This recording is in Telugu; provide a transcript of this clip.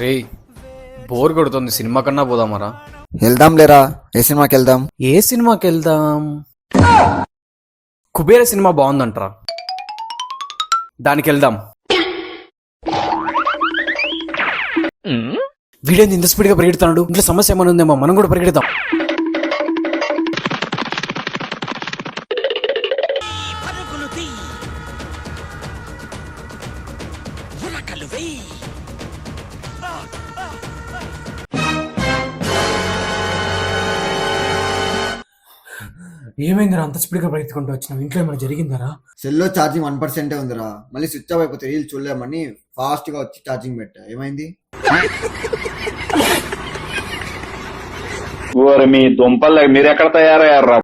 రే బోర్ కొడుతుంది. సినిమా కన్నా పోదామరా. వెళ్దాం లేరా ఏ సినిమాకి వెళ్దాం ఏ సినిమాకి వెళ్దాం కుబేర సినిమా బాగుందంటరా. దానికి వెళ్దాం వీడేంది ఇంత స్పీడ్గా పరిగెడుతున్నాడు? ఇంట్లో సమస్య ఏమైనా ఉందేమో మనం కూడా పరిగెడతాం ఏమైందిరా? అంత స్పీడ్గా పరిగెత్తుకుంటూ వచ్చినావు? ఇంట్లో ఏమైనా జరిగిందరా? సెల్లో ఛార్జింగ్ వన్ పర్సెంటే ఉందిరా. మళ్ళీ స్విచ్ ఆఫ్ అయిపోతే రీల్ చూడలేమని ఫాస్ట్గా వచ్చి ఛార్జింగ్ పెట్టా. ఏమైంది? ఓరి మీ దుంపలు మీరు ఎక్కడ తయారయ్యారా